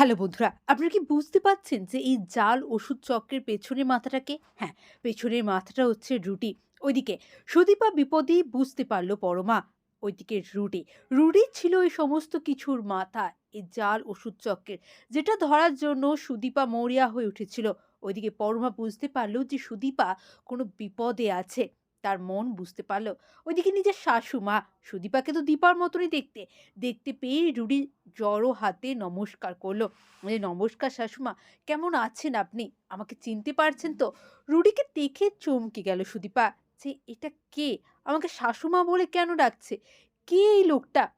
Hello বন্ধুরা, আপনারা কি বুঝতে পারছেন যে এই জাল ওষুধ চক্রের পেছনের মাথাটাকে? হ্যাঁ পেছনের মাথাটা হচ্ছে রুটি। ওইদিকে সুদীপা বিপদে বুঝতে পারল পরমা, ওইদিকে রুটি। রুটি ছিল এই সমস্ত কিছুর মাথা, এই জাল ওষুধ চক্রের, যেটা ধরার জন্য সুদীপা মরিয়া হয়ে উঠেছিল। ওইদিকে পরমা বুঝতে পারল যে সুদীপা কোনো বিপদে আছে। তার মন বুঝতে পারল। ওইদিকে নিজের শাশুমা সুদীপাকে তো দীপার মতনই দেখতে। দেখতে পেয়ে রুডি জড়ো হাতে নমস্কার করল। যে নমস্কার শাশুমা, কেমন আছেন আপনি? আমাকে চিনতে পারছেন তো? রুডিকে দেখে চমকে গেল সুদীপা। যে এটা কে? আমাকে শাশুমা বলে কেন ডাকছে? কে এই লোকটা?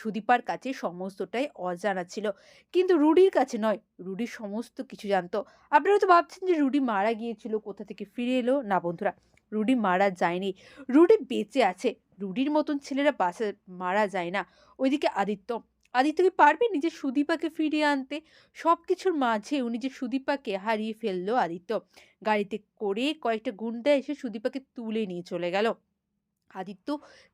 সুদীপার কাছে সমস্তটাই অজানা ছিল। কিন্তু রুডির কাছে নয়, রুডি সমস্ত কিছু জানতো। আপনারা তো ভাবছেন যে রুডি মারা গিয়েছিল, কোথা থেকে ফিরে এলো? না বন্ধুরা, রুডি মারা যায়নি। রুডি বেঁচে আছে, রুডির মতন ছেলেরা বাসে মারা যায় না। ওইদিকে আদিত্য আদিত্য কি পারবে নিজের সুদীপাকে ফিরিয়ে আনতে? সব কিছুর মাঝে উনি যে সুদীপাকে হারিয়ে ফেলল আদিত্য, গাড়িতে করে কয়েকটা গুন্ডা এসে সুদীপাকে তুলে নিয়ে চলে গেল। আদিত্য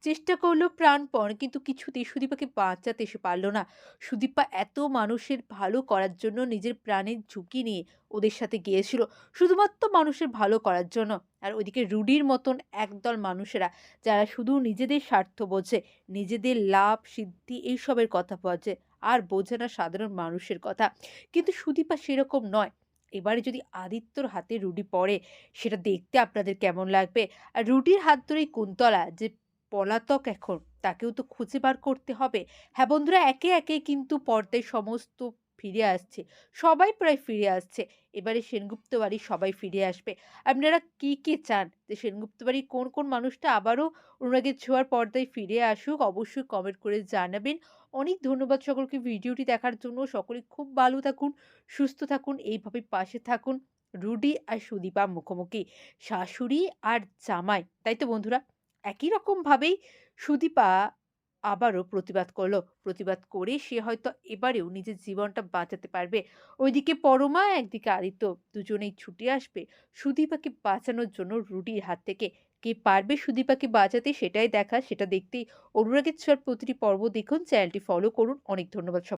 চেষ্টা করল প্রাণপণ, কিন্তু কিছুতেই সুদীপাকে বাঁচাতে সে পারল না। সুদীপা এত মানুষের ভালো করার জন্য নিজের প্রাণের ঝুঁকি নিয়ে ওদের সাথে গিয়েছিল, শুধুমাত্র মানুষের ভালো করার জন্য। আর ওইদিকে রুডির মতন একদল মানুষেরা, যারা শুধু নিজেদের স্বার্থ বোঝে, নিজেদের লাভ, সিদ্ধি এইসবের কথা বোঝে, আর বোঝে না সাধারণ মানুষের কথা। কিন্তু সুদীপা সেরকম নয়। এবারে যদি আদিত্যর হাতে রুটি পড়ে, সেটা দেখতে আপনাদের কেমন লাগবে? আর রুটির হাত ধরেই কুন্তলা, যে পলাতক এখন, তাকেও তো খুঁজে বার করতে হবে। হ্যাঁ বন্ধুরা, একে একে কিন্তু পর্দায় সমস্ত ফিরে আসছে। সবাই প্রায় ফিরে আসছে। এবারে সেনগুপ্ত বাড়ি সবাই ফিরে আসবে। আপনারা কি, কে চান? যে সেনগুপ্ত বাড়ির কোন কোন মানুষটা আবারও অনুরাগের ছোঁয়ার পর্দায় ফিরে আসুক, অবশ্যই কমেন্ট করে জানাবেন। অনেক ধন্যবাদ সকলকে ভিডিওটি দেখার জন্য। সকলে খুব ভালো থাকুন, সুস্থ থাকুন, এইভাবে পাশে থাকুন রুডি আর সুদীপা মুখোমুখি, শাশুড়ি আর জামাই। তাই তো বন্ধুরা? একই রকমভাবেই সুদীপা আবারও প্রতিবাদ করল। প্রতিবাদ করে সে হয়তো এবারেও নিজের জীবনটা বাঁচাতে পারবে। ওইদিকে পরমা, একদিকে আদিত্য দুজনেই ছুটে আসবে সুদীপাকে বাঁচানোর জন্য রুডির হাত থেকে। কে পারবে সুদীপাকে বাঁচাতে সেটাই দেখা, সেটা দেখতেই অনুরাগের ছোঁয়ার প্রতিটি পর্ব দেখুন। চ্যানেলটি ফলো করুন। অনেক ধন্যবাদ